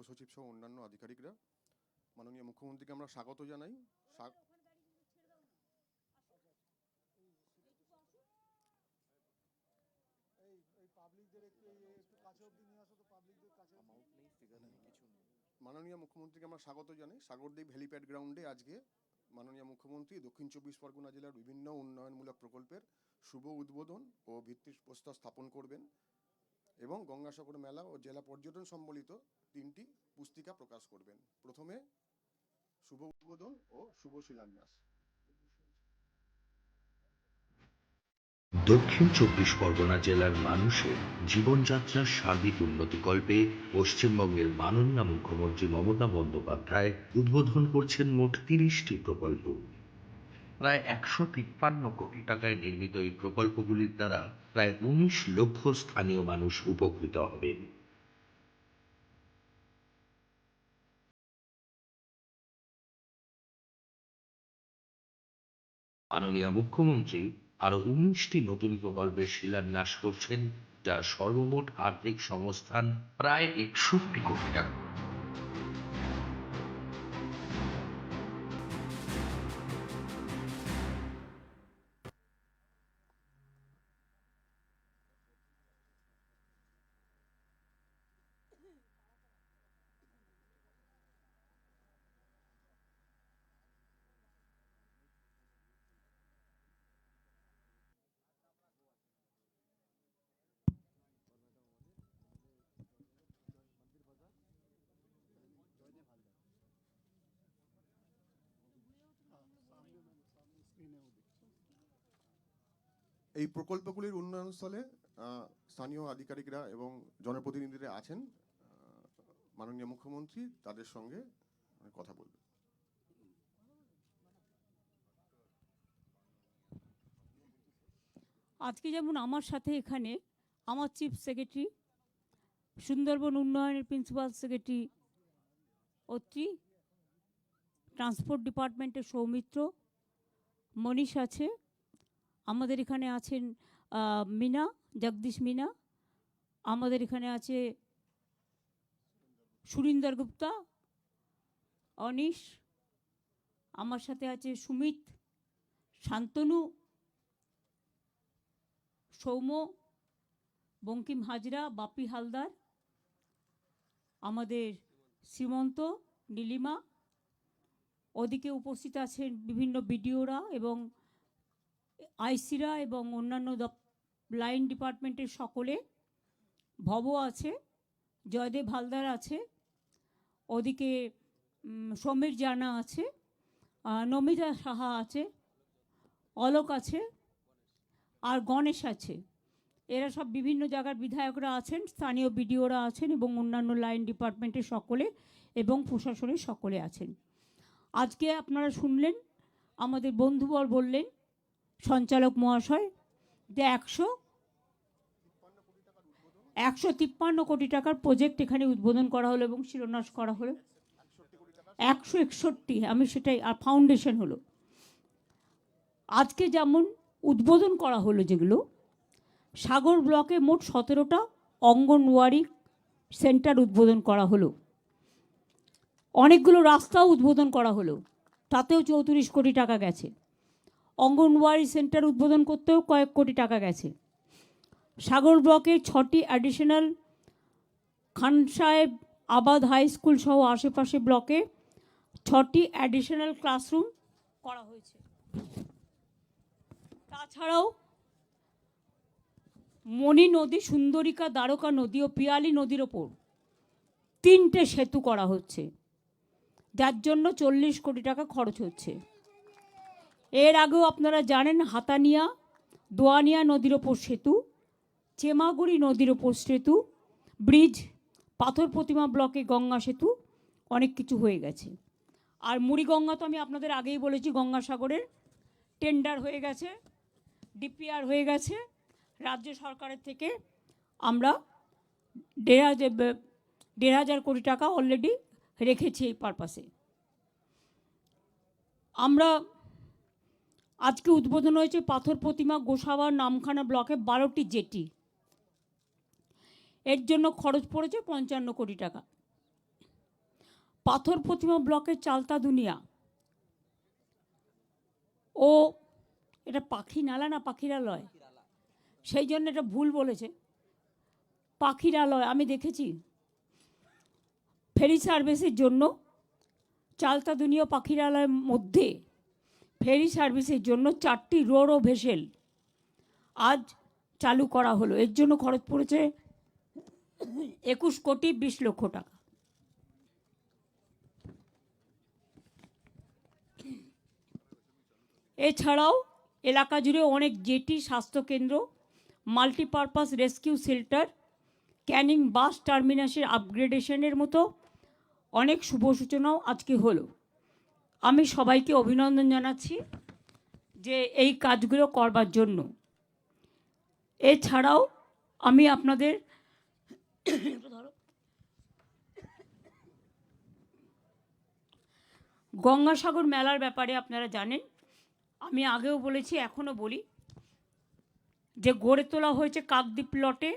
মুখ্য সচিব সহ অন্যান্য আধিকারিকরা। মাননীয় মুখ্যমন্ত্রীকে আমরা স্বাগত জানাই। মাননীয় মুখ্যমন্ত্রীকে আমরা স্বাগত জানাই। সাগরদ্বীপ হেলিপ্যাড গ্রাউন্ডে আজকে মাননীয় মুখ্যমন্ত্রী দক্ষিণ চব্বিশ পরগনা জেলার বিভিন্ন উন্নয়নমূলক প্রকল্পের শুভ উদ্বোধন ও ভিত্তিপ্রস্তর স্থাপন করবেন। এবং গঙ্গাসাগর মেলা ও জেলা পর্যটন সম্বলিত তিনটি পুস্তিকা প্রকাশ করবেন। প্রথমে শুভ উদ্বোধন ও শুভ শিলান্যাস। দক্ষিণ চব্বিশ পরগনা জেলার মানুষের জীবনযাত্রার সার্বিক উন্নতিকল্পে পশ্চিমবঙ্গের মাননীয় মুখ্যমন্ত্রী মমতা বন্দ্যোপাধ্যায় উদ্বোধন করছেন মোট তিরিশটি প্রকল্প। প্রায় একশো তিপ্পান্ন কোটি টাকায় নির্মিত এই প্রকল্পগুলির দ্বারা প্রায় উনিশ লক্ষ স্থানীয় মানুষ উপকৃত হবেন। মাননীয় মুখ্যমন্ত্রী আরও উনিশটি নতুন প্রকল্পের শিলান্যাস করছেন, যা সর্বমোট আর্থিক সংস্থান প্রায় একষট্টি কোটি টাকা। এই প্রকল্পগুলির উন্নয়নস্থলে স্থানীয় আধিকারিকরা এবং জনপ্রতিনিধিরা আছেন মাননীয় মুখ্যমন্ত্রী, তাদের সঙ্গে কথা বলবেন আজকে যেমন আমার সাথে এখানে আমার চিফ সেক্রেটারি সুন্দরবন উন্নয়নের প্রিন্সিপাল সেক্রেটারি অত্রি ট্রান্সপোর্ট ডিপার্টমেন্টের সৌমিত্র, মনীষ আছে আমাদের এখানে আছেন মিনা, জগদীশ মিনা। আমাদের এখানে আছে সুরিন্দর গুপ্তা, অনিশ। আমার সাথে আছে সুমিত, শান্তনু, সৌম্য, বঙ্কিম হাজরা বাপি হালদার। আমাদের শ্রীমন্ত, নীলিমা। ওদিকে উপস্থিত আছেন বিভিন্ন বিডিওরা এবং আইসিরা এবং অন্যান্য লাইন ডিপার্টমেন্টের সকলে ভব আছে, জয়দেব হালদার আছে, ওদিকে সমীর জানা আছে নমিতা সাহা আছে, অলোক আছে, আর গণেশ আছে। এরা সব বিভিন্ন জায়গার বিধায়করা আছেন, স্থানীয় বিডিওরা আছেন এবং অন্যান্য লাইন ডিপার্টমেন্টের সকলে এবং প্রশাসনের সকলে আছেন। আজকে আপনারা শুনলেন, আমাদের বন্ধুবর বললেন সঞ্চালক মহাশয়, যে একশো একশো তিপ্পান্ন কোটি টাকার প্রজেক্ট এখানে উদ্বোধন করা হলো এবং শিলান্যাস করা হলো। একশো একষট্টি, আমি সেটাই, আর ফাউন্ডেশন হলো। আজকে যেমন উদ্বোধন করা হলো যেগুলো, সাগর ব্লকে মোট সতেরোটা অঙ্গনওয়াড়ি সেন্টার উদ্বোধন করা হলো। অনেকগুলো রাস্তাও উদ্বোধন করা হলো। তাতেও চৌত্রিশ কোটি টাকা গেছে। অঙ্গনওয়াড়ি সেন্টার উদ্বোধন করতেও কয়েক কোটি টাকা গেছে। সাগর ব্লকে ছটি অ্যাডিশনাল খান সাহেব আবাদ হাই স্কুল সহ আশেপাশে ব্লকে ছটি অ্যাডিশনাল ক্লাসরুম করা হয়েছে। তাছাড়াও মণি নদী, সুন্দরিকা, দ্বারকা নদী ও পিয়ালি নদীর ওপর তিনটে সেতু করা হচ্ছে। যার জন্য চল্লিশ কোটি টাকা খরচ হচ্ছে। এর আগেও আপনারা জানেন হাতানিয়া, দোয়ানিয়া নদীর ওপর সেতু, চেমাগুড়ি নদীর ওপর সেতু, ব্রিজ, পাথর প্রতিমা ব্লকে গঙ্গা সেতু, অনেক কিছু হয়ে গেছে। আর মুড়িগঙ্গা তো আমি আপনাদের আগেই বলেছি, গঙ্গাসাগরের টেন্ডার হয়ে গেছে ডিপিআর হয়ে গেছে। রাজ্য সরকারের থেকে আমরা দেড় হাজার দেড় হাজার কোটি টাকা অলরেডি রেখেছি এই পারপাসে আমরা আজকে উদ্বোধন হয়েছে পাথর প্রতিমা গোসাবা নামখানা ব্লকে বারোটি জেটি। এর জন্য খরচ পড়েছে পঞ্চান্ন কোটি টাকা। পাথর প্রতিমা ব্লকের চালতা দুনিয়া। ও, এটা পাখি নালা না পাখিরালয়? সেই জন্য এটা ভুল বলেছে। পাখিরালয়, আমি দেখেছি। ফেরি সার্ভিসের জন্য চালতা দুনিয়া পাখিরালয়ের মধ্যে ফেরি সার্ভিসের জন্য চারটি রোরো ভেসেল আজ চালু করা হলো। এর জন্য খরচ পড়েছে একুশ কোটি বিশ লক্ষ টাকা। এছাড়াও এলাকা জুড়ে অনেক জেটি স্বাস্থ্যকেন্দ্র, multipurpose rescue shelter Canning bus টার্মিনাসের আপগ্রেডেশনের মতো অনেক শুভ সূচনাও আজকে হলো। আমি সবাইকে অভিনন্দন জানাচ্ছি যে এই কাজগুলো করবার জন্য। এছাড়াও আমি আপনাদের গঙ্গাসাগর মেলার ব্যাপারে আপনারা জানেন। আমি আগেও বলেছি, এখনও বলি যে গড়ে তোলা হয়েছে কাকদ্বীপ লটে।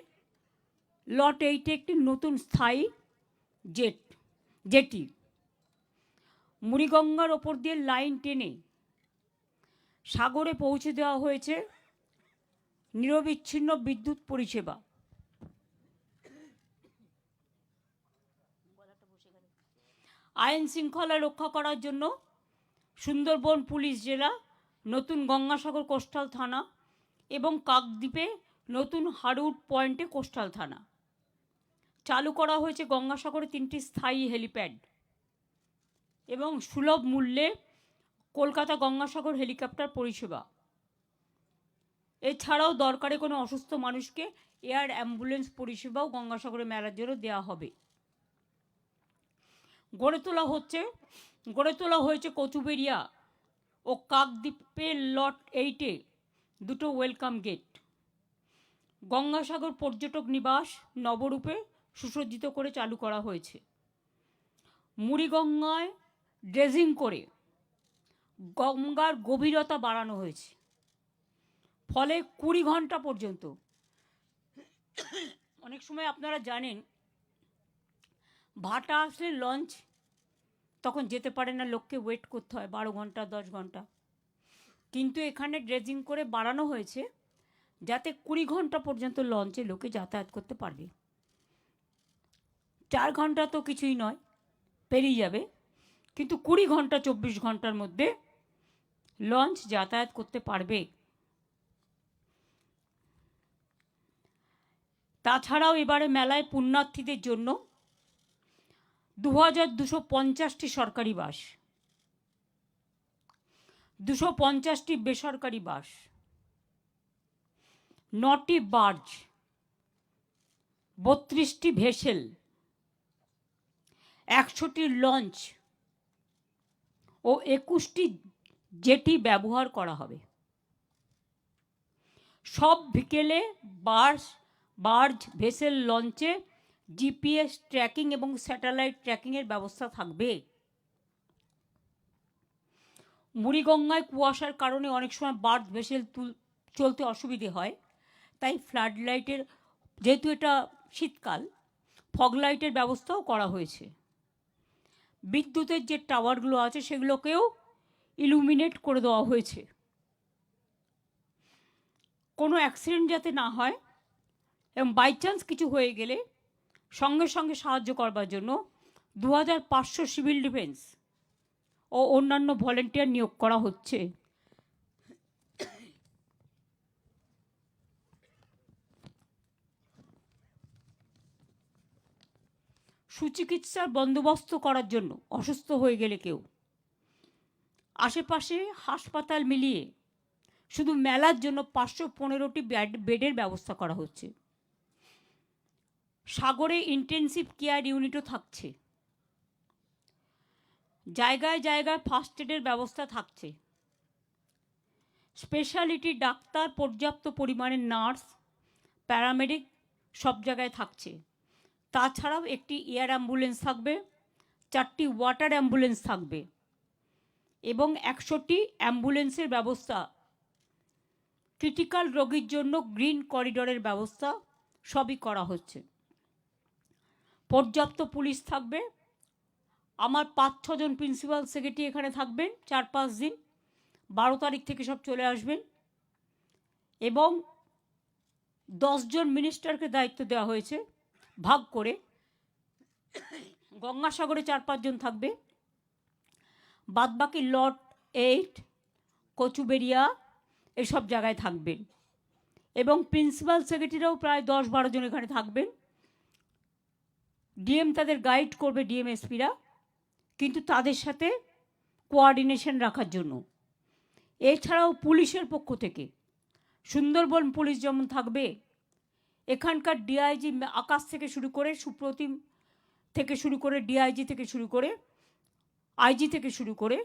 লট এইটে একটি নতুন স্থায়ী জেট, জেটি। মুড়িগঙ্গার ওপর দিয়ে লাইন টেনে সাগরে পৌঁছে দেওয়া হয়েছে নিরবিচ্ছিন্ন বিদ্যুৎ পরিষেবা। আইন শৃঙ্খলা রক্ষা করার জন্য সুন্দরবন পুলিশ জেলা, নতুন গঙ্গাসাগর কোস্টাল থানা এবং কাকদ্বীপে নতুন হারুট পয়েন্টে কোস্টাল থানা। চালু করা হয়েছে গঙ্গাসাগরে তিনটি স্থায়ী হেলিপ্যাড। এবং সুলভ মূল্যে কলকাতা গঙ্গাসাগর হেলিকপ্টার পরিষেবা। এছাড়াও দরকারে কোনো অসুস্থ মানুষকে এয়ার অ্যাম্বুলেন্স পরিষেবাও গঙ্গাসাগরে মেলার জন্য দেওয়া হবে। গড়ে তোলা হচ্ছে, গড়ে তোলা হয়েছে কচুবেরিয়া ও কাকদ্বীপের লট এইটে দুটো ওয়েলকাম গেট। গঙ্গাসাগর পর্যটক নিবাস নবরূপে সুসজ্জিত করে চালু করা হয়েছে। মুড়িগঙ্গায় ড্রেজিং করে গঙ্গার গভীরতা বাড়ানো হয়েছে। ফলে কুড়ি ঘণ্টা পর্যন্ত। অনেক সময় আপনারা জানেন, ভাটা আসলে লঞ্চ, তখন যেতে পারে না, লোককে ওয়েট করতে হয়, বারো ঘণ্টা, দশ ঘণ্টা। কিন্তু এখানে ড্রেজিং করে বাড়ানো হয়েছে, যাতে কুড়ি ঘণ্টা পর্যন্ত লঞ্চে লোকে যাতায়াত করতে পারবে। চার ঘণ্টা তো কিছুই নয়, পেরিয়ে যাবে। কিন্তু কুড়ি ঘণ্টা, চব্বিশ ঘণ্টার মধ্যে লঞ্চ যাতায়াত করতে পারবে। তাছাড়াও এবারে মেলায় পুণ্যার্থীদের জন্য দু হাজার দুশো পঞ্চাশটি সরকারি বাস। দুশো পঞ্চাশটি বেসরকারি বাস। নটি বার্জ। বত্রিশটি ভেসেল। একশোটি লঞ্চ। ও একুশটি জেটি ব্যবহার করা হবে। সব বিকেলে বার্স, বার্জ ভেসেল লঞ্চে জিপিএস ট্র্যাকিং এবং স্যাটেলাইট ট্র্যাকিংয়ের ব্যবস্থা থাকবে। মুড়িগঙ্গায় কুয়াশার কারণে অনেক সময় বার্জ ভেসেল তুল, চলতে অসুবিধে হয়। তাই ফ্লাড লাইটের, যেহেতু এটা শীতকাল, ফগ লাইটের ব্যবস্থাও করা হয়েছে। বিদ্যুতের যে টাওয়ারগুলো আছে সেগুলোকেও ইলুমিনেট করে দেওয়া হয়েছে। কোনো অ্যাক্সিডেন্ট যাতে না হয় এবং বাই চান্স কিছু হয়ে গেলে সঙ্গে সঙ্গে সাহায্য করবার জন্য দু হাজার পাঁচশো সিভিল ডিফেন্স ও অন্যান্য ভলেন্টিয়ার নিয়োগ করা হচ্ছে। সুচিকিৎসার বন্দোবস্ত করার জন্য অসুস্থ হয়ে গেলে কেউ। আশেপাশে হাসপাতাল মিলিয়ে শুধু মেলার জন্য পাঁচশো পনেরোটি বেডের ব্যবস্থা করা হচ্ছে। সাগরে ইন্টেনসিভ কেয়ার ইউনিটও থাকছে। জায়গায় জায়গায় ফার্স্ট এডের ব্যবস্থা থাকছে। স্পেশালিটি ডাক্তার পর্যাপ্ত পরিমাণে নার্স প্যারামেডিক সব জায়গায় থাকছে। তাছাড়াও একটি এয়ার অ্যাম্বুলেন্স থাকবে, চারটি ওয়াটার অ্যাম্বুলেন্স থাকবে এবং একশোটি অ্যাম্বুলেন্সের ব্যবস্থা। ক্রিটিক্যাল রোগীর জন্য গ্রিন করিডোরের ব্যবস্থা সবই করা হচ্ছে। পর্যাপ্ত পুলিশ থাকবে। আমার পাঁচ ছজন প্রিন্সিপাল সেক্রেটারি এখানে থাকবেন চার পাঁচ দিন। বারো তারিখ থেকে সব চলে আসবেন এবং দশজন মিনিস্টারকে দায়িত্ব দেওয়া হয়েছে। ভাগ করে গঙ্গাসাগরে চার পাঁচজন থাকবে। বাদবাকি লট এইট কচুবেরিয়া এসব জায়গায় থাকবেন এবং প্রিন্সিপাল সেক্রেটারিরাও প্রায় দশ বারো জন এখানে থাকবেন। ডিএম তাদের গাইড করবে ডিএমএসপিরা, কিন্তু তাদের সাথে কোয়ার্ডিনেশন রাখার জন্য। এছাড়াও পুলিশের পক্ষ থেকে সুন্দরবন পুলিশ যেমন থাকবে এখানকার ডিআইজি আকাশ থেকে শুরু করে সুপ্রতিম থেকে শুরু করে ডিআইজি থেকে শুরু করে আইজি থেকে শুরু করে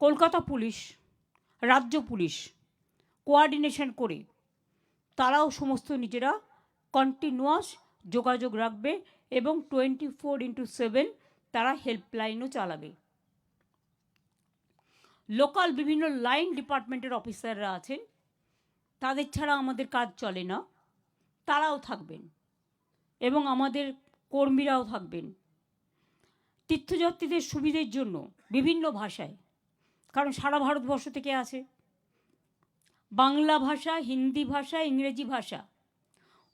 কলকাতা পুলিশ, রাজ্য পুলিশ কোয়ার্ডিনেশন করে তারাও সমস্ত নিজেরা কন্টিনিউয়াস যোগাযোগ রাখবে এবং টোয়েন্টি ফোর ইন্টু সেভেন তারা হেল্পলাইনও চালাবে। লোকাল বিভিন্ন লাইন ডিপার্টমেন্টের অফিসাররা আছেন। তাদের ছাড়া আমাদের কাজ চলে না। তারাও থাকবেন এবং আমাদের কর্মীরাও থাকবেন। তীর্থযাত্রীদের সুবিধের জন্য বিভিন্ন ভাষায়, কারণ সারা ভারতবর্ষ থেকে আছে বাংলা ভাষা, হিন্দি ভাষা, ইংরেজি ভাষা,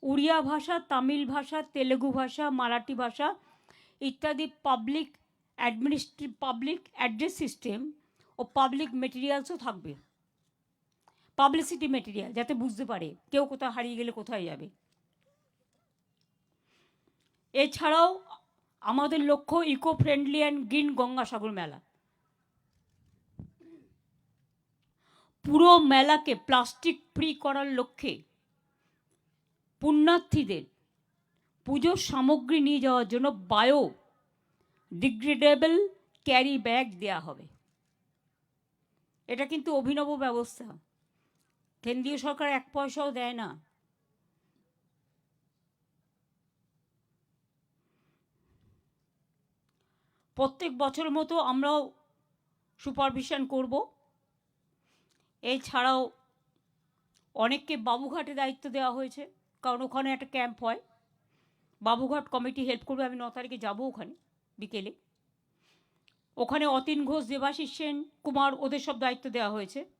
উড়িয়া ভাষা, তামিল ভাষা, তেলেগু ভাষা, মারাঠি ভাষা ইত্যাদি পাবলিক অ্যাডমিনিস্ট্রি পাবলিক অ্যাড্রেস সিস্টেম ও পাবলিক মেটেরিয়ালসও থাকবে। পাবলিসিটি মেটেরিয়াল যাতে বুঝতে পারে কেউ কোথাও হারিয়ে গেলে কোথায় যাবে। এছাড়াও আমাদের লক্ষ্য eco friendly and green Gangasagar Mela. পুরো মেলাকে প্লাস্টিক ফ্রি করার লক্ষ্যে পুণ্যার্থীদের পুজোর সামগ্রী নিয়ে যাওয়ার জন্য বায়ো ডিগ্রেডেবল ক্যারি ব্যাগ দেয়া হবে। এটা কিন্তু অভিনব ব্যবস্থা। কেন্দ্রীয় সরকার এক পয়সাও দেয় না। প্রত্যেক বছর মতো আমরাও সুপারভিশন করব। এছাড়াও অনেককে বাবুঘাটে দায়িত্ব দেওয়া হয়েছে, কারণ ওখানে একটা ক্যাম্প হয়। বাবুঘাট কমিটি হেল্প করবে, আমি ন তারিখে যাব ওখানে, বিকেলে। ওখানে অতীন ঘোষ, দেবাশিস সেন, কুমার, ওদের সব দায়িত্ব দেওয়া হয়েছে।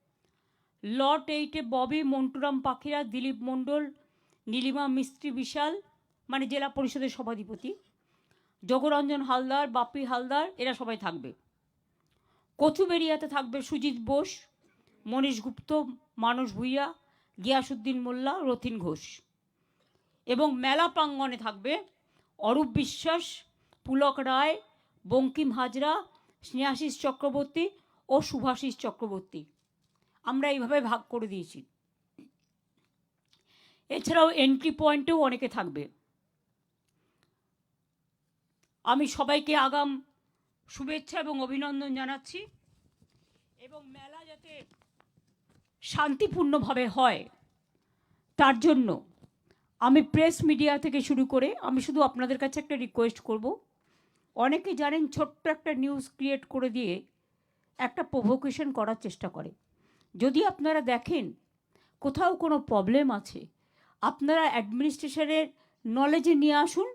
লট এইটে ববি, মন্টুরাম পাখিরা, দিলীপ মণ্ডল, নীলিমা মিস্ত্রি বিশাল মানে জেলা পরিষদের সভাধিপতি যোগরঞ্জন হালদার বাপি হালদার, এরা সবাই থাকবে। কচুবেরিয়াতে থাকবে সুজিত বোস, মনীষ গুপ্ত, মানস ভূঁইয়া, গিয়াসুদ্দিন মোল্লা, রথিন ঘোষ। এবং মেলা প্রাঙ্গণে থাকবে অরূপ বিশ্বাস, পুলক রায়, বঙ্কিম হাজরা, স্নেহাশিস চক্রবর্তী ও শুভাশিস চক্রবর্তী। আমরা এইভাবে ভাগ করে দিয়েছি। এছাড়াও এন্ট্রি পয়েন্টেও অনেকে থাকবে। আমি সবাইকে আগাম শুভেচ্ছা এবং অভিনন্দন জানাচ্ছি এবং মেলা যাতে শান্তিপূর্ণভাবে হয়, তার জন্য আমি প্রেস মিডিয়া থেকে শুরু করে আমি শুধু আপনাদের কাছে একটা রিকোয়েস্ট করব। অনেকে জানেন ছোট্ট একটা নিউজ ক্রিয়েট করে দিয়ে একটা প্রভোকেশন করার চেষ্টা করে। যদি আপনারা দেখেন কোথাও কোনো প্রবলেম আছে, আপনারা অ্যাডমিনিস্ট্রেশনের নলেজে নিয়ে আসুন,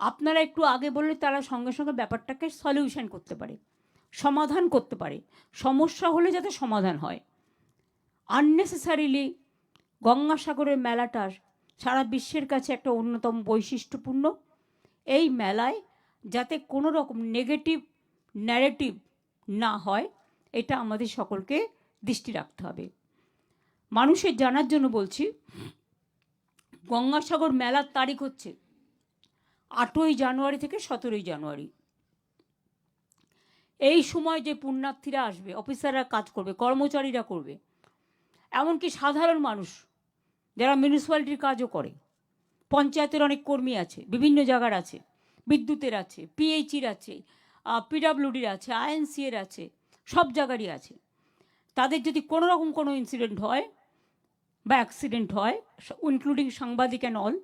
আপনারা একটু আগে বললে তারা সঙ্গে সঙ্গে ব্যাপারটাকে সলিউশন করতে পারে, সমাধান করতে পারে। সমস্যা হলে যাতে সমাধান হয়। আননেসেসারিলি গঙ্গাসাগরের মেলাটার সারা বিশ্বের কাছে একটা অন্যতম বৈশিষ্ট্যপূর্ণ। এই মেলায় যাতে কোনো রকম নেগেটিভ ন্যারেটিভ না হয়, এটা আমাদের সকলকে দৃষ্টি রাখতে হবে। মানুষের জানার জন্য বলছি, গঙ্গাসাগর মেলার তারিখ হচ্ছে আটই জানুয়ারি থেকে সতেরোই জানুয়ারি। এই সময় যে পুণ্যার্থীরা আসবে, অফিসাররা কাজ করবে, কর্মচারীরা করবে, এমনকি সাধারণ মানুষ যারা মিউনিসিপ্যালিটির কাজও করে, পঞ্চায়েতের অনেক কর্মী আছে, বিভিন্ন জায়গার আছে, বিদ্যুতের আছে পিএইচির আছে পিডাব্লিউডির আছে আইএনসিএর আছে, সব জায়গারই আছে। তাদের যদি কোনো রকম কোনো ইনসিডেন্ট হয় বা অ্যাক্সিডেন্ট হয় ইনক্লুডিং সাংবাদিক অ্যান্ড অল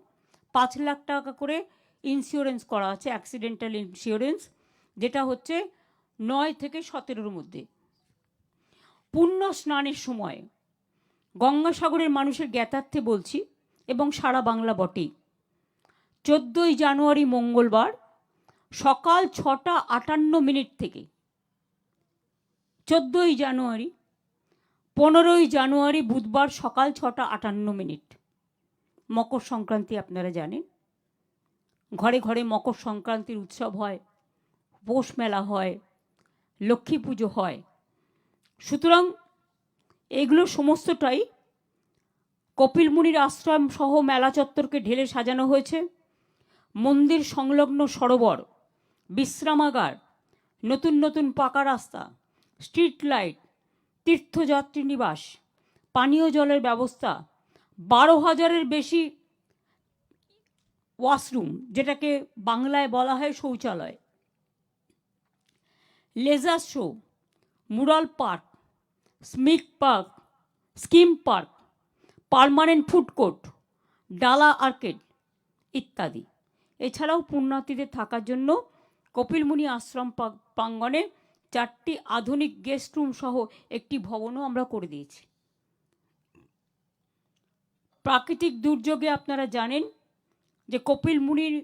পাঁচ লাখ টাকা করে ইন্স্যুরেন্স করা আছে অ্যাক্সিডেন্টাল ইন্স্যুরেন্স যেটা হচ্ছে নয় থেকে সতেরোর মধ্যে। পুণ্য স্নানের সময় গঙ্গাসাগরের মানুষের জ্ঞাতার্থে বলছি, এবং সারা বাংলা বটেই। চোদ্দোই জানুয়ারি মঙ্গলবার সকাল ছটা আটান্ন মিনিট থেকে, চোদ্দোই জানুয়ারি পনেরোই জানুয়ারি বুধবার সকাল ছটা আটান্ন মিনিট। মকর সংক্রান্তি আপনারা জানেন। ঘরে ঘরে মকর সংক্রান্তির উৎসব হয়, পৌষ মেলা হয়, লক্ষ্মী পুজো হয়। সুতরাং এগুলো সমস্তটাই কপিল মুনির আশ্রম সহ মেলা চত্বরকে ঢেলে সাজানো হয়েছে। মন্দির সংলগ্ন সরোবর, বিশ্রামাগার, নতুন নতুন পাকা রাস্তা, স্ট্রিট লাইট তীর্থযাত্রী নিবাস, পানীয় জলের ব্যবস্থা, বারো হাজারের বেশি ওয়াশরুম, যেটাকে বাংলায় বলা হয় শৌচালয়। Laser show, mural park, স্মিক park, scheme park, permanent food court, ডালা আর্কেড ইত্যাদি। এছাড়াও পুণ্যার্থীদের থাকার জন্য কপিলমুনি আশ্রম প্রাঙ্গণে চারটি আধুনিক গেস্ট রুম সহ একটি ভবনও আমরা করে দিয়েছি। প্রাকৃতিক দুর্যোগে আপনারা জানেন যে কপিল মুনির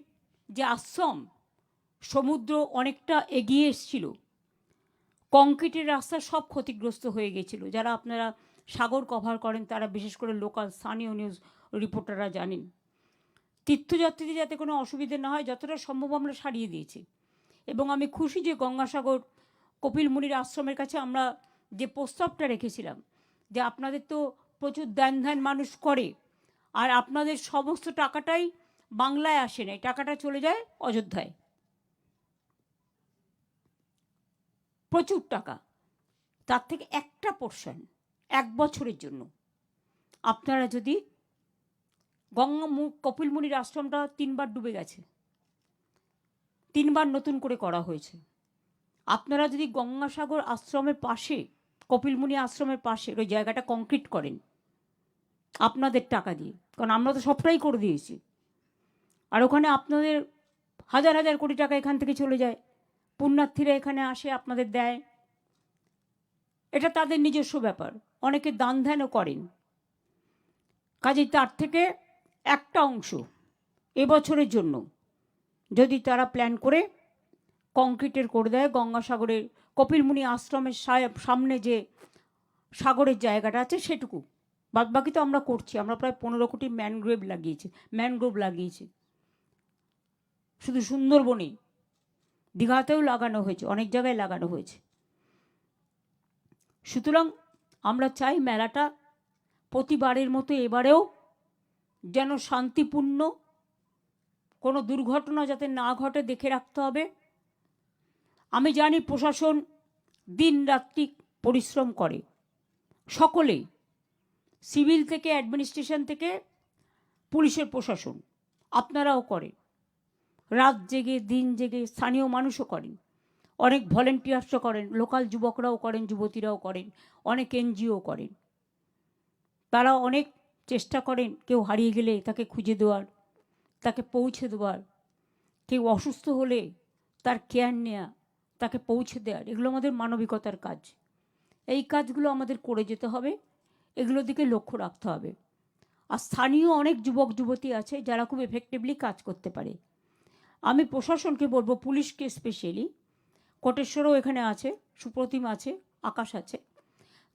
যে আশ্রম, সমুদ্র অনেকটা এগিয়ে এসছিল। কংক্রিটের রাস্তা সব ক্ষতিগ্রস্ত হয়ে গেছিল। যারা আপনারা সাগর কভার করেন, তারা বিশেষ করে লোকাল স্থানীয় নিউজ রিপোর্টাররা জানেন। তীর্থযাত্রীদের যাতে কোনো অসুবিধে না হয়, যতটা সম্ভব আমরা সারিয়ে দিয়েছি। এবং আমি খুশি যে গঙ্গাসাগর কপিল মুনির আশ্রমের কাছে আমরা যে প্রস্তাবটা রেখেছিলাম, যে আপনাদের তো প্রচুর দান ধ্যান মানুষ করে, আর আপনাদের সমস্ত টাকাটাই বাংলায় আসে না টাকাটা চলে যায় অযোধ্যায়। প্রচুর টাকা, তার থেকে একটা পোর্শন এক বছরের জন্য। আপনারা যদি গঙ্গা মু- কপিল মুনির আশ্রমটা তিনবার ডুবে গেছে, তিনবার নতুন করে করা হয়েছে। আপনারা যদি গঙ্গাসাগর আশ্রমের পাশে, কপিলমুনি আশ্রমের পাশে, ওই জায়গাটা কংক্রিট করেন, আপনাদের টাকা দিয়ে, কারণ আমরা তো সবটাই করে দিয়েছি। আর ওখানে আপনাদের হাজার হাজার কোটি টাকা এখান থেকে চলে যায়। পুণ্যার্থীরা এখানে আসে, আপনাদের দেয়। এটা তাদের নিজস্ব ব্যাপার। অনেকে দান ধ্যানও করেন। কাজেই তার থেকে একটা অংশ এবছরের জন্য যদি তারা প্ল্যান করে কংক্রিটের করে দেয়। গঙ্গাসাগরের কপিলমুনি আশ্রমের সামনে যে সাগরের জায়গাটা আছে সেটুকু। বাদবাকি তো আমরা করছি। আমরা প্রায় পনেরো কোটি ম্যানগ্রোভ লাগিয়েছি ম্যানগ্রোভ লাগিয়েছি। শুধু সুন্দরবনে দীঘাতেও লাগানো হয়েছে, অনেক জায়গায় লাগানো হয়েছে। সুতরাং আমরা চাই মেলাটা প্রতিবারের মতো এবারেও যেন শান্তিপূর্ণ, কোনো দুর্ঘটনা যাতে না ঘটে, দেখে রাখতে হবে। আমি জানি প্রশাসন দিন রাত্রি পরিশ্রম করে। সকলেই, সিভিল থেকে, অ্যাডমিনিস্ট্রেশন থেকে, পুলিশের প্রশাসন, আপনারাও করেন। রাত জেগে, দিন জেগে, স্থানীয় মানুষও করেন। অনেক ভলেন্টিয়ার্সও করেন, লোকাল যুবকরাও করেন, যুবতীরাও করেন, অনেক এনজিও করেন। তারা অনেক চেষ্টা করেন কেউ হারিয়ে গেলে তাকে খুঁজে দেওয়ার, তাকে পৌঁছে দেওয়ার। কেউ অসুস্থ হলে তার কেয়ার নেওয়া তাকে পৌঁছে দেওয়ার। এগুলো আমাদের মানবিকতার কাজ। এই কাজগুলো আমাদের করে যেতে হবে। এগুলোর দিকে লক্ষ্য রাখতে হবে। আর স্থানীয় অনেক যুবক, যুবতী আছে যারা খুব এফেক্টিভলি কাজ করতে পারে। আমি প্রশাসনকে বলব পুলিশকে স্পেশালি কোটেশ্বরও এখানে আছে, সুপ্রতিম আছে, আকাশ আছে।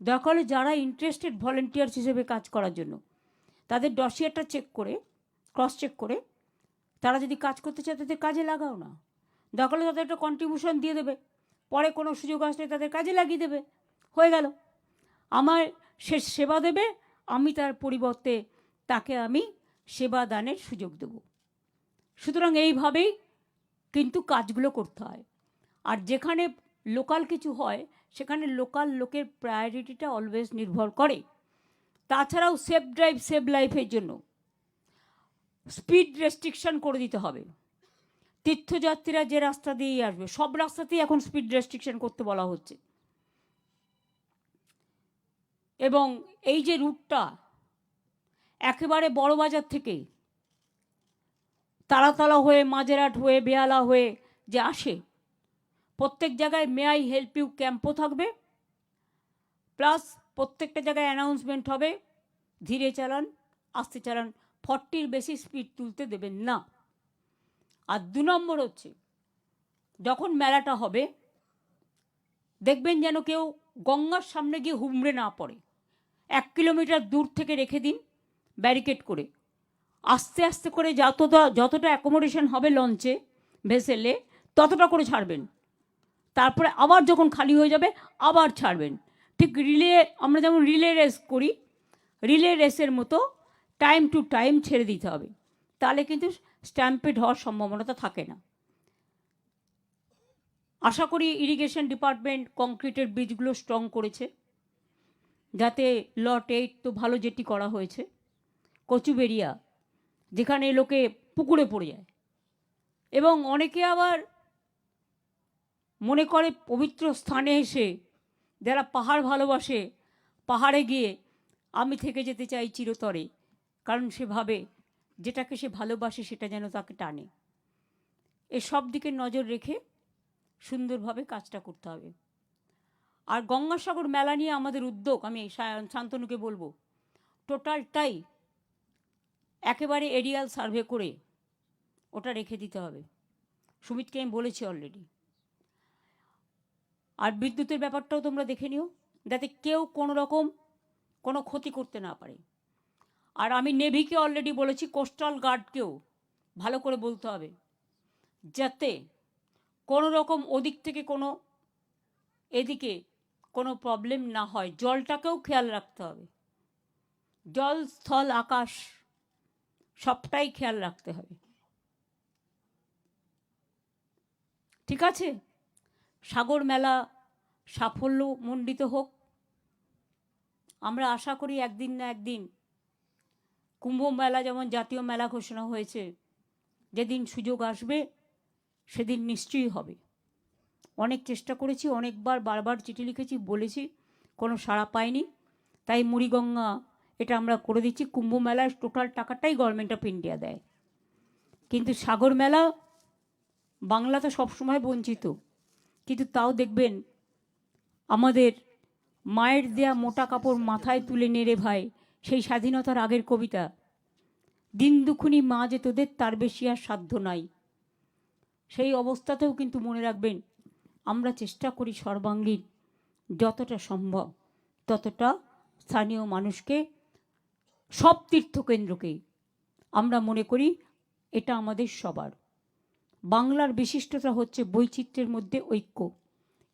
দয়া করে যারা ইন্টারেস্টেড ভলেন্টিয়ার্স হিসেবে কাজ করার জন্য, তাদের ডসিয়ারটা চেক করে ক্রস চেক করে, তারা যদি কাজ করতে চায় তাদের কাজে লাগাও না। হলে তাদের একটা কন্ট্রিবিউশন দিয়ে দেবে। পরে কোনো সুযোগ আসলে তাদের কাজে লাগিয়ে দেবে। হয়ে গেল। আমার সে সেবা দেবে, আমি তার পরিবর্তে তাকে আমি সেবা দানের সুযোগ দেব। সুতরাং এইভাবেই কিন্তু কাজগুলো করতে হয়। আর যেখানে লোকাল কিছু হয়, সেখানে লোকাল লোকের প্রায়োরিটিটা অলওয়েজ নির্ভর করে। তাছাড়াও সেফ ড্রাইভ সেভ লাইফের জন্য। স্পিড রেস্ট্রিকশন করে দিতে হবে। তীর্থযাত্রীরা যে রাস্তা দিয়েই আসবে, সব রাস্তাতেই এখন স্পিড রেস্ট্রিকশন করতে বলা হচ্ছে। এবং এই যে রুটটা একেবারে বড় বাজার থেকে তারাতলা হয়ে, মাঝেরহাট হয়ে বেয়ালা হয়ে যে আসে, প্রত্যেক জায়গায় মে আই হেল্প ইউ ক্যাম্পও থাকবে প্লাস প্রত্যেকটা জায়গায় অ্যানাউন্সমেন্ট হবে, ধীরে চালান, আস্তে চালান ফর্টির বেশি স্পিড তুলতে দেবেন না। আর দু নম্বর হচ্ছে, যখন মেলাটা হবে, দেখবেন যেন কেউ গঙ্গার সামনে গিয়ে হুমড়ে না পড়ে। এক কিলোমিটার দূর থেকে রেখে দিন ব্যারিকেড করে। আস্তে আস্তে করে যতটা যতটা অ্যাকোমোডেশন হবে লঞ্চে ভেসেলে ততটা করে ছাড়বেন। তারপরে আবার যখন খালি হয়ে যাবে, আবার ছাড়বেন। ঠিক রিলে আমরা যেমন রিলে রেস করি রিলে রেসের মতো টাইম টু টাইম ছেড়ে দিতে হবে। তাহলে কিন্তু স্ট্যাম্পেড হওয়ার সম্ভাবনাটা থাকে না। আশা করি ইরিগেশন ডিপার্টমেন্ট কংক্রিটের বীজগুলো স্ট্রং করেছে। যাতে লট এইট তো ভালো যেটি করা হয়েছে। কচুবেরিয়া যেখানে লোকে পুকুরে পড়ে যায়। এবং অনেকে আবার মনে করে পবিত্র স্থানে এসে যারা পাহাড় ভালোবাসে, পাহাড়ে গিয়ে আমি থেকে যেতে চাই চিরতরে, কারণ সে ভাবে যেটাকে সে ভালোবাসে সেটা যেন তাকে টানে। এ সব দিকে নজর রেখে সুন্দরভাবে কাজটা করতে হবে। আর গঙ্গাসাগর মেলা নিয়ে আমাদের উদ্যোগ, আমি শান্তনুকে বলব, টোটালটাই একেবারে এরিয়াল সার্ভে করে ওটা রেখে দিতে হবে। সুমিতকে আমি বলেছি অলরেডি আর বিদ্যুতের ব্যাপারটাও তোমরা দেখে নিও, যাতে কেউ কোনো রকম কোনো ক্ষতি করতে না পারে। আর আমি নেভিকে অলরেডি বলেছি কোস্টাল গার্ডকেও ভালো করে বলতে হবে, যাতে কোনো রকম ওদিক থেকে কোনো এদিকে কোনো প্রবলেম না হয়। জলটাকেও খেয়াল রাখতে হবে। জল, স্থল, আকাশ সবটাই খেয়াল রাখতে হবে। ঠিক আছে? সাগর মেলা সাফল্য মণ্ডিত হোক। আমরা আশা করি একদিন না একদিন কুম্ভ মেলা যেমন জাতীয় মেলা ঘোষণা হয়েছে, যেদিন সুযোগ আসবে, সেদিন নিশ্চয়ই হবে। অনেক চেষ্টা করেছি, অনেকবার, বারবার চিঠি লিখেছি, বলেছি, কোনো সাড়া পাইনি। তাই মুড়িগঙ্গা, এটা আমরা করে দিচ্ছি। কুম্ভ মেলার টোটাল টাকাটাই গভর্নমেন্ট অফ ইন্ডিয়া দেয়। কিন্তু সাগর মেলা, বাংলা তো সবসময় বঞ্চিত। কিন্তু তাও দেখবেন, আমাদের মায়ের দেয়া মোটা কাপড় মাথায় তুলে নেড়ে ভাই সেই স্বাধীনতার আগের কবিতা, দিন দুখুনি মা যে তোদের, তার বেশি আর সাধ্য নাই। সেই অবস্থাতেও কিন্তু মনে রাখবেন, আমরা চেষ্টা করি সর্বাঙ্গীন, যতটা সম্ভব, ততটা স্থানীয় মানুষকে, সব তীর্থকেন্দ্রকে, আমরা মনে করি এটা আমাদের সবার। বাংলার বিশিষ্টতা হচ্ছে বৈচিত্র্যের মধ্যে ঐক্য,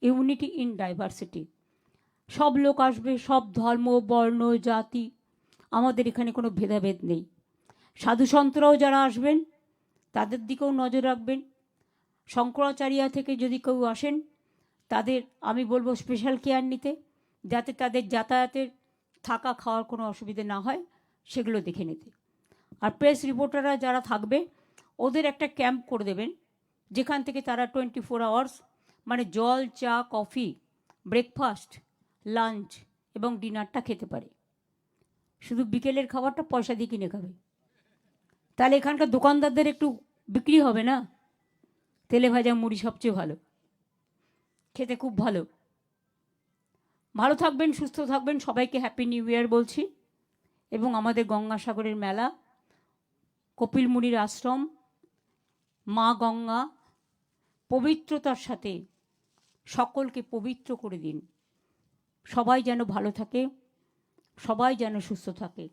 ইউনিটি ইন ডাইভার্সিটি। সব লোক আসবে, সব ধর্ম, বর্ণ, জাতি আমাদের এখানে কোনো ভেদাভেদ নেই। সাধু সন্তরাও যারা আসবেন, তাদের দিকেও নজর রাখবেন। শঙ্করাচার্য থেকে যদি কেউ আসেন, তাদের, আমি বলব স্পেশাল কেয়ার নিতে, যাতে তাদের যাতায়াতের, থাকা খাওয়ার কোনো অসুবিধে না হয়, সেগুলো দেখে নিতে। আর প্রেস রিপোর্টাররা যারা থাকবে, ওদের একটা ক্যাম্প করে দেবেন, যেখান থেকে তারা টোয়েন্টি ফোর আওয়ার্স মানে জল, চা কফি ব্রেকফাস্ট লাঞ্চ এবং ডিনারটা খেতে পারে। শুধু বিকেলের খাবারটা পয়সা দিয়ে কিনে খাবে। তাহলে এখানকার দোকানদারদের একটু বিক্রি হবে না? তেলে ভাজা মুড়ি সবচেয়ে ভালো। খেতে খুব ভালো। ভালো থাকবেন, সুস্থ থাকবেন। সবাইকে হ্যাপি নিউ ইয়ার বলছি। এবং আমাদের গঙ্গাসাগরের মেলা, কপিল মুনির আশ্রম, মা গঙ্গা, পবিত্রতার সাথে সকলকে পবিত্র করে দিন। সবাই যেন ভালো থাকে। সবাই যেন সুস্থ থাকে।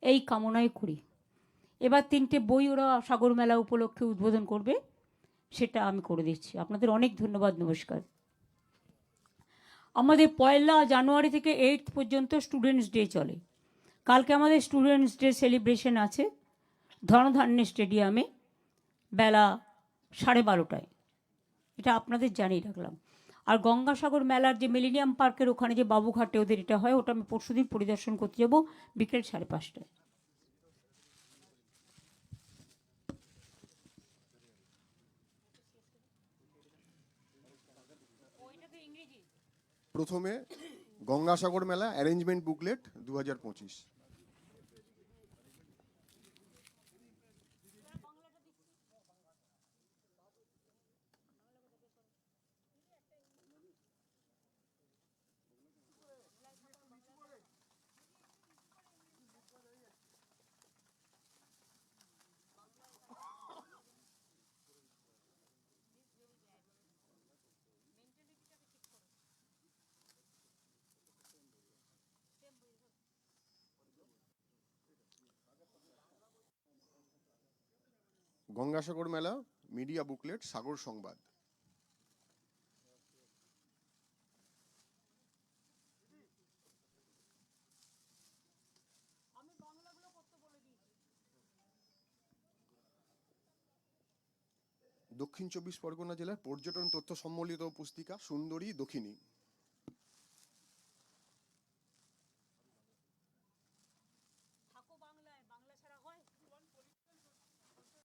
এই কামনাই করি। এবার তিনটে বই ওরা সাগর মেলা উপলক্ষে উদ্বোধন করবে, সেটা আমি করে দিচ্ছি। আপনাদের অনেক ধন্যবাদ, নমস্কার। আমাদের পয়লা জানুয়ারি থেকে এইট পর্যন্ত স্টুডেন্টস ডে চলে। কালকে আমাদের স্টুডেন্টস ডে সেলিব্রেশন আছে ধনধান্য স্টেডিয়ামে বেলা সাড়ে বারোটায়। এটা আপনাদের জানিয়ে রাখলাম। আর গঙ্গাসাগর মেলার যে মিলেনিয়াম পার্কের ওখানে যে বাবুঘাটে ওদের এটা হয়, ওটা আমি পরশুদিন পরিদর্শন করতে যাব বিকেল সাড়ে পাঁচটায়। প্রথমে গঙ্গাসাগর মেলা অ্যারেঞ্জমেন্ট বুকলেট দু হাজার পঁচিশ। গঙ্গাসাগর মেলা, মিডিয়া বুকলেট, সাগর সংবাদ। দক্ষিণ চব্বিশ পরগনা জেলার পর্যটন তথ্য সম্বলিত পুস্তিকা সুন্দরী দক্ষিণী।